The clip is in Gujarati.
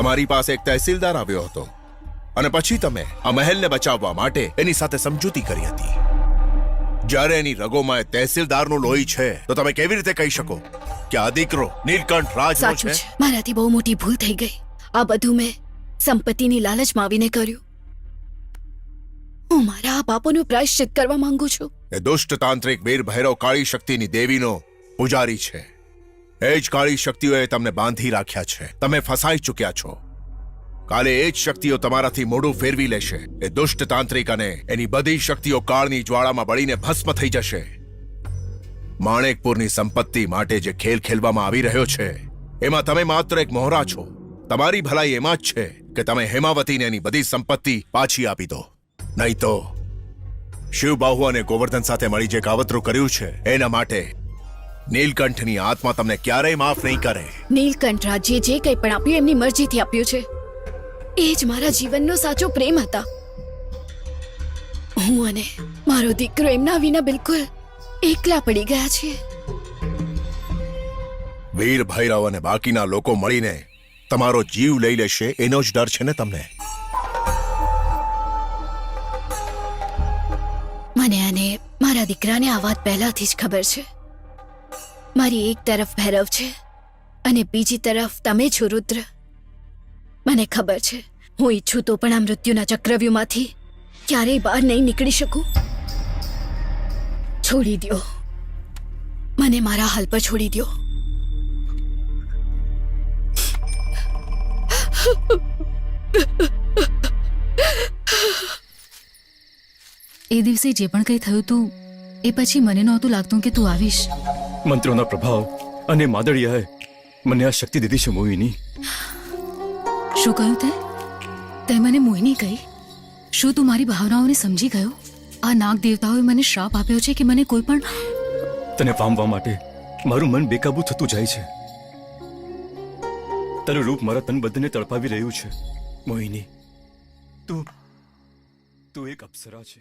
તમારી પાસે એક તહેસીલદાર આવ્યો હતો. અને પછી તમે આ મહેલને બચાવવા માટે એની સાથે સમજૂતી કરી હતી. જ્યારે એની રગોમાં તહેસીલદારનું લોહી છે તો તમે કેવી રીતે કહી શકો કે આ દીકરો નીલકંઠ રાજનો છે? મારાથી બહુ મોટી ભૂલ થઈ ગઈ. આ બધું મેં સંપત્તિની લાલચમાં આવીને કર્યું. હું મારા આ પાપોનું પ્રાયશ્ચિત કરવા માંગુ છું. એ દુષ્ટ તાંત્રિક વીર ભૈરવ કાળી શક્તિની દેવીનો પૂજારી છે. એ જ કાળી શક્તિઓએ તમને બાંધી રાખ્યા છે. તમે ફસાઈ ચૂક્યા છો. કાલે એ જ શક્તિઓ તમારાથી મોઢું ફેરવી લેશે. એ દુષ્ટ તાંત્રિક અને એની બધી શક્તિઓ કાળની જ્વાળામાં બળીને ભસ્મ થઈ જશે. માણેકપુરની સંપત્તિ માટે જે ખેલ ખેલવામાં આવી રહ્યો છે, એમાં તમે માત્ર એક મોહરા છો. તમારી ભલાઈ એમાં જ છે કે તમે હેમાવતીને એની બધી સંપત્તિ પાછી આપી દો. નહીં તો શિવબાહુ અને ગોવર્ધન સાથે મળી જે કાવતરું કર્યું છે, એના માટે નીલકંઠની આત્મા તમને ક્યારેય માફ નહીં કરે. નીલકંઠ રાજ્યે જે કંઈ પણ આપ્યું એમની મરજીથી આપ્યું છે. એ જ મારા જીવનનો સાચો પ્રેમ હતા. હું અને મારો દીકરો એમના વિના બિલકુલ એકલા પડી ગયા છીએ. વીર ભૈરવ અને બાકીના લોકો મળીને તમારો જીવ લઈ લેશે એનો જ ડર છે ને તમને? મને અને મારા દીકરાને આ વાત પહેલાથી જ ખબર છે. મારી એક તરફ ભૈરવ છે અને બીજી તરફ તમે છો રુદ્ર. મને ખબર છે, હું ઈચ્છું તો પણ આ મૃત્યુના ચક્રવ્યૂહમાંથી ક્યારેય બહાર નહીં નીકળી શકું. છોડી દ્યો. મને મારા હાલ પર છોડી દ્યો. એ દિવસે જે પણ કંઈ થયું હતું એ પછી મને નહોતું લાગતું કે તું આવીશ. મંત્રોના પ્રભાવ અને માદળિયાએ મને આ શક્તિ દીધી છે મોહિની. શું કહ્યું તે? તે મને મોહિની કહી. શું તું મારી ભાવનાઓને સમજી ગયો? આ નાગ દેવતાઓએ મને શ્રાપ આપ્યો છે કે મને કોઈ પણ તને પામવા માટે મારું મન બેકાબૂ થતું જાય છે. તારું રૂપ મારા તન બધાને તડપાવી રહ્યું છે મોહિની. તું તું એક અપ્સરા છે.